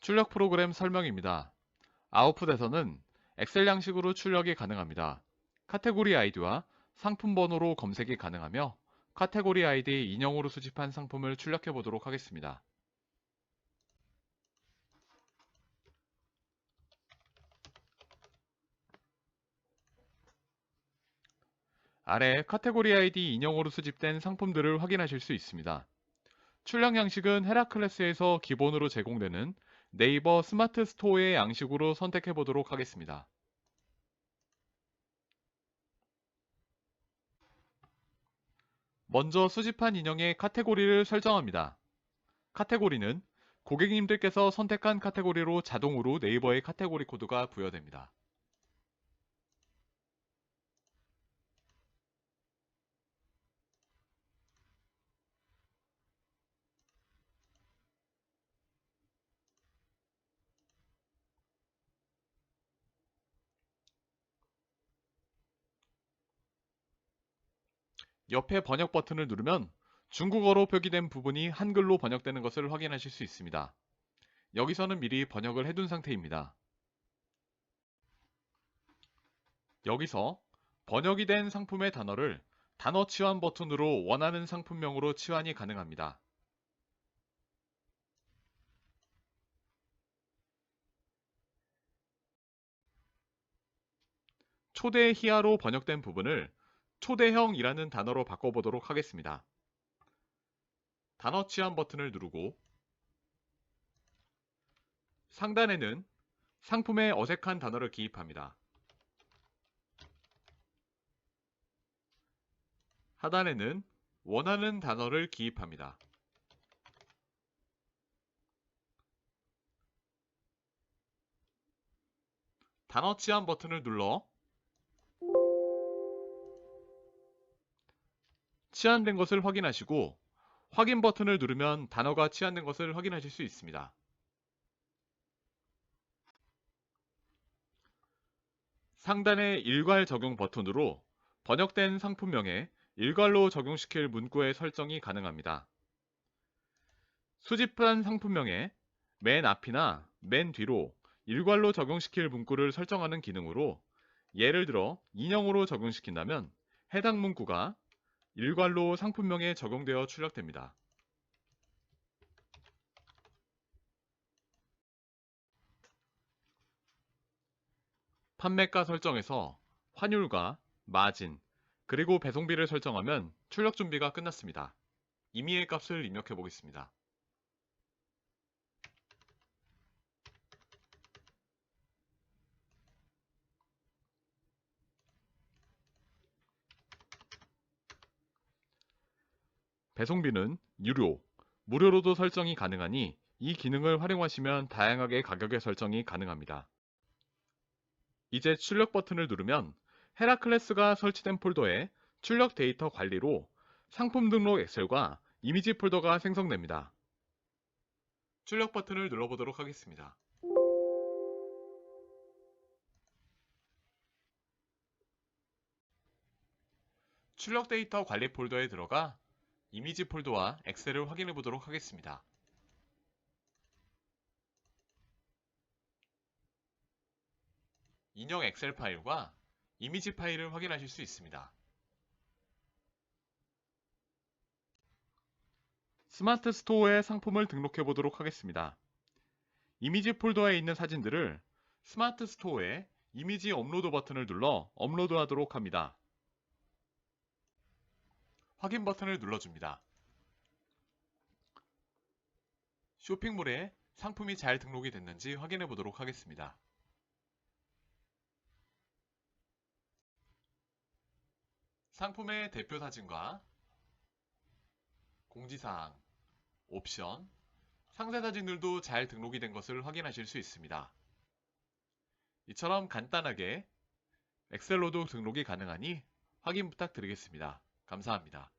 출력 프로그램 설명입니다. 아웃풋에서는 엑셀 양식으로 출력이 가능합니다. 카테고리 아이디와 상품 번호로 검색이 가능하며 카테고리 아이디 인형으로 수집한 상품을 출력해 보도록 하겠습니다. 아래 카테고리 아이디 인형으로 수집된 상품들을 확인하실 수 있습니다. 출력 양식은 헤라클레스에서 기본으로 제공되는 네이버 스마트 스토어의 양식으로 선택해 보도록 하겠습니다. 먼저 수집한 인형의 카테고리를 설정합니다. 카테고리는 고객님들께서 선택한 카테고리로 자동으로 네이버의 카테고리 코드가 부여됩니다. 옆에 번역 버튼을 누르면 중국어로 표기된 부분이 한글로 번역되는 것을 확인하실 수 있습니다. 여기서는 미리 번역을 해둔 상태입니다. 여기서 번역이 된 상품의 단어를 단어 치환 버튼으로 원하는 상품명으로 치환이 가능합니다. 초대 희하로 번역된 부분을 초대형이라는 단어로 바꿔보도록 하겠습니다. 단어 치환 버튼을 누르고 상단에는 상품의 어색한 단어를 기입합니다. 하단에는 원하는 단어를 기입합니다. 단어 치환 버튼을 눌러 치환된 것을 확인하시고 확인 버튼을 누르면 단어가 치환된 것을 확인하실 수 있습니다. 상단의 일괄 적용 버튼으로 번역된 상품명에 일괄로 적용시킬 문구의 설정이 가능합니다. 수집한 상품명에 맨 앞이나 맨 뒤로 일괄로 적용시킬 문구를 설정하는 기능으로 예를 들어 인형으로 적용시킨다면 해당 문구가 일괄로 상품명에 적용되어 출력됩니다. 판매가 설정에서 환율과 마진, 그리고 배송비를 설정하면 출력 준비가 끝났습니다. 임의의 값을 입력해 보겠습니다. 배송비는 유료, 무료로도 설정이 가능하니 이 기능을 활용하시면 다양하게 가격의 설정이 가능합니다. 이제 출력 버튼을 누르면 헤라클레스가 설치된 폴더에 출력 데이터 관리로 상품 등록 엑셀과 이미지 폴더가 생성됩니다. 출력 버튼을 눌러보도록 하겠습니다. 출력 데이터 관리 폴더에 들어가 이미지 폴더와 엑셀을 확인해 보도록 하겠습니다. 인형 엑셀 파일과 이미지 파일을 확인하실 수 있습니다. 스마트 스토어에 상품을 등록해 보도록 하겠습니다. 이미지 폴더에 있는 사진들을 스마트 스토어에 이미지 업로드 버튼을 눌러 업로드 하도록 합니다. 확인 버튼을 눌러줍니다. 쇼핑몰에 상품이 잘 등록이 됐는지 확인해 보도록 하겠습니다. 상품의 대표 사진과 공지사항, 옵션, 상세 사진들도 잘 등록이 된 것을 확인하실 수 있습니다. 이처럼 간단하게 엑셀로도 등록이 가능하니 확인 부탁드리겠습니다. 감사합니다.